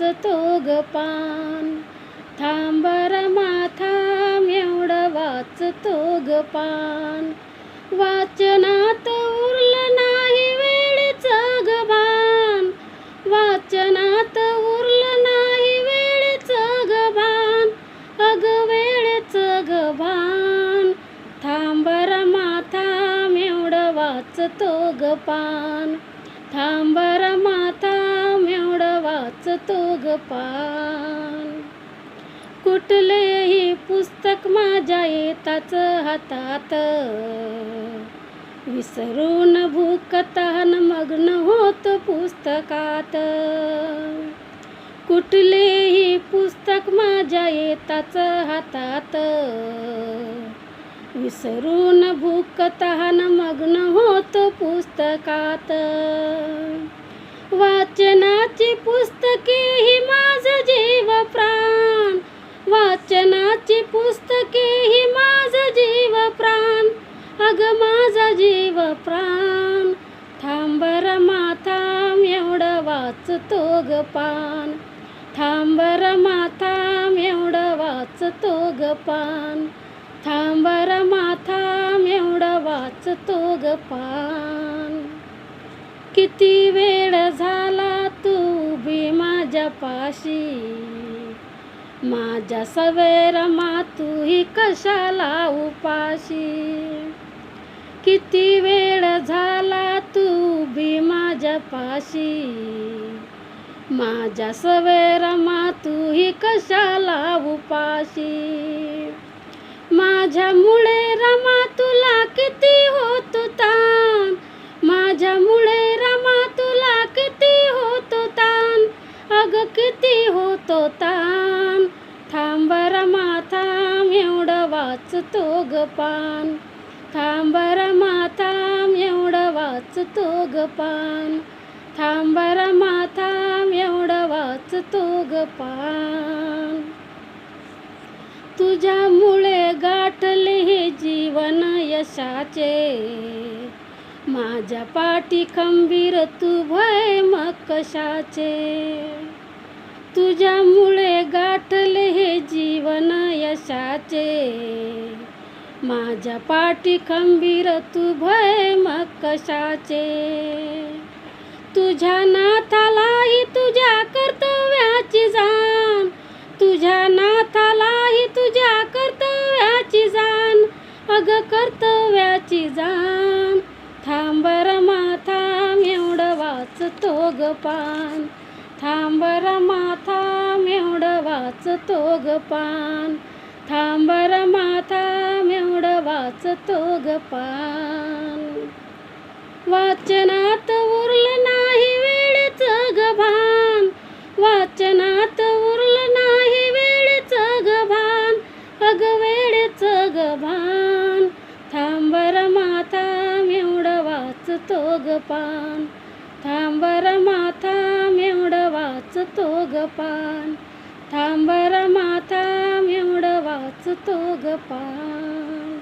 वाचतो ग पान. थांबर माथा एवढं वाचतो ग पान. वाचनात उरलं नाही वेळेचं ग भान वाचनात उरलं नाही वेळेचं ग भान अग वेळेचं ग भान थांबर माथा एवढं वाचतो ग पान. थांबर माथा वाचतो ग पान. कुठलेही पुस्तक माझ्या येताच हातात? विसरून भूकतान मग्न होत पुस्तकात. कुठलेही पुस्तक माझ्या येताच हातात? विसरून भूकतान मग्न होत पुस्तकात. वाचनाची पुस्तके ही माझ जीव प्राण. वाचनाची पुस्तके ही माझ जीव प्राण. अग माझा जीव प्राण. थांबर माथा एवढं वाचतो ग पान. थांबर माथा एवढं वाचतो ग पान. थांबर माथा एवढं वाचतो ग पान. किती वेळ झाला पाशी. माझ्या सवेर मातूही कशाला उपाशी? किती वेळ झाला तू बी माझ्या पाशी? माझ्या सवेर मातूही कशाला उपाशी? माझ्यामुळे रमा तुला किती अग किती होतो ताण. थांबर माथा एवढं वाचतो ग पान. थांबर माथा एवढं वाचतो ग पान. थांबर माथा एवढं वाचतो ग पान. तुझ्यामुळे गाठले हे जीवन यशाचे. माझ्या पाठी खंबीर तू भय मग कशाचे? तुझ्यामुळे गाठले हे जीवन यशाचे. माझ्या पाठी खंबीर तू भय मग कशाचे? तुझ्या नाथालाही तुझ्या कर्तव्याची जाण. तुझ्या नाथालाही तुझ्या कर्तव्याची जाण. अग कर्तव्याची जाण. वाचतो ग पान. थांबर माथा एवढं वाचतो ग पान. थांबर माथा एवढं वाचतो ग पान. वाचनात उरलं नाही वेळच ग भान. वाचनात उरलं नाही वेळच ग भान. अग वेळच ग भान. थांबर माथा एवढं वाचतो ग पान. थांबर माथा मेवड वाचतो गपान पान. थांबर माथा मेवड वाचतो गपान पान.